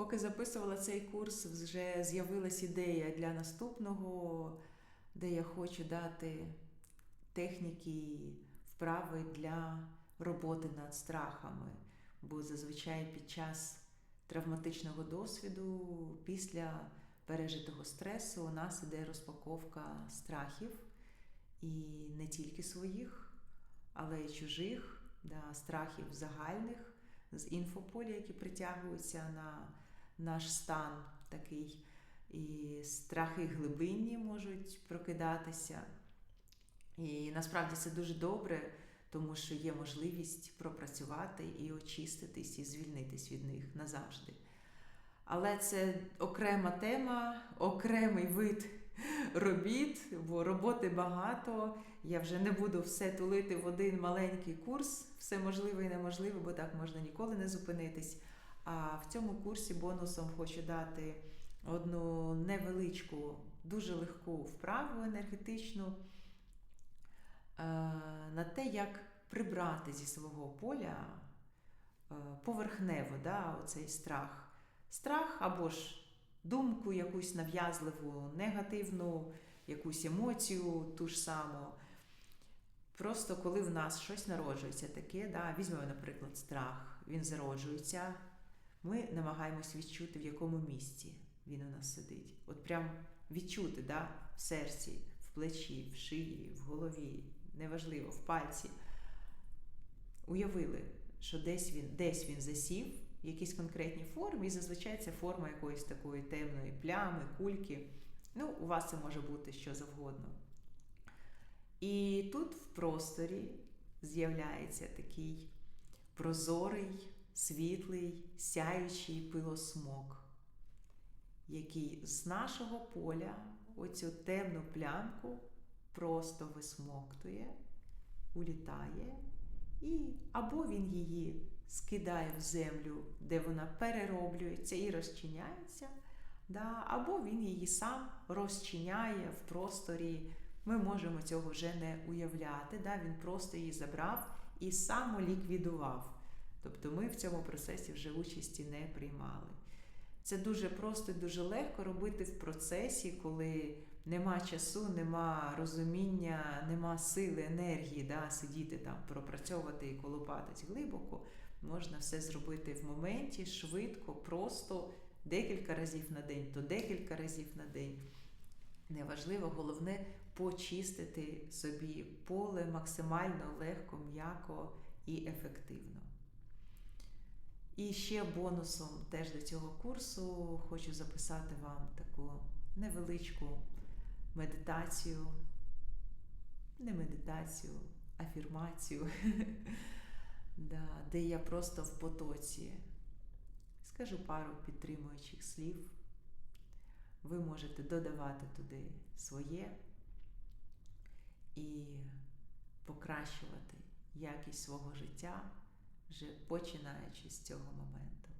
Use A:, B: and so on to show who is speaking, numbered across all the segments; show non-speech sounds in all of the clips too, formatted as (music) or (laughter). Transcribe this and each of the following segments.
A: Поки записувала цей курс, вже з'явилась ідея для наступного, де я хочу дати техніки, вправи для роботи над страхами. Бо зазвичай під час травматичного досвіду, після пережитого стресу, у нас іде розпаковка страхів, і не тільки своїх, але й чужих, да, страхів загальних з інфополя, які притягуються на наш стан такий. І страхи глибинні можуть прокидатися. І насправді це дуже добре, тому що є можливість пропрацювати і очиститись, і звільнитись від них назавжди. Але це окрема тема, окремий вид робіт, бо роботи багато. Я вже не буду все тулити в один маленький курс, все можливе і неможливе, бо так можна ніколи не зупинитись. А в цьому курсі бонусом хочу дати одну невеличку, дуже легку вправу енергетичну е, на те, як прибрати зі свого поля е, поверхнево да, оцей страх. Страх або ж думку якусь нав'язливу, негативну, якусь емоцію ту ж саму. Просто коли в нас щось народжується таке, да, візьмемо, наприклад, страх, він зароджується, ми намагаємось відчути, в якому місці він у нас сидить. От прям відчути да, в серці, в плечі, в шиї, в голові, неважливо, в пальці. Уявили, що десь він десь він засів в якійсь конкретній формі, і зазвичай це форма якоїсь такої темної плями, кульки. Ну, у вас це може бути що завгодно. І тут в просторі з'являється такий прозорий, світлий, сяючий пилосмок, який з нашого поля оцю темну плямку просто висмоктує, улітає, і або він її скидає в землю, де вона перероблюється і розчиняється, да, або він її сам розчиняє в просторі. Ми можемо цього вже не уявляти. Да? Він просто її забрав і самоліквідував. Тобто ми в цьому процесі вже участі не приймали. Це дуже просто і дуже легко робити в процесі, коли нема часу, нема розуміння, нема сили, енергії, да, сидіти там, пропрацьовувати і колопатись глибоко. Можна все зробити в моменті, швидко, просто декілька разів на день, то декілька разів на день. Неважливо, головне почистити собі поле максимально легко, м'яко і ефективно. І ще бонусом теж до цього курсу хочу записати вам таку невеличку медитацію, не медитацію, афірмацію, (laughs) де я просто в потоці. Скажу пару підтримуючих слів. Ви можете додавати туди своє і покращувати якість свого життя, вже починаючи з цього моменту.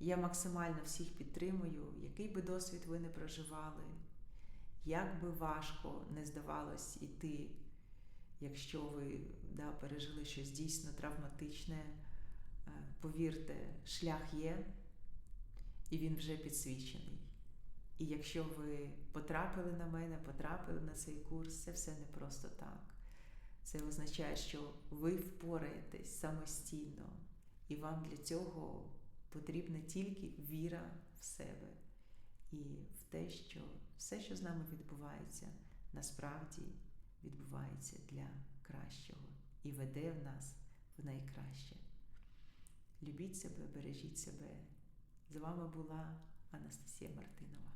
A: Я максимально всіх підтримую, який би досвід ви не проживали, як би важко не здавалось іти, якщо ви да, пережили щось дійсно травматичне, е, повірте, шлях є, і він вже підсвічений. І якщо ви потрапили на мене, потрапили на цей курс, це все не просто так. Це означає, що ви впораєтесь самостійно, і вам для цього потрібна тільки віра в себе і в те, що все, що з нами відбувається, насправді відбувається для кращого і веде в нас в найкраще. Любіть себе, бережіть себе. З вами була Анастасія Мартинова.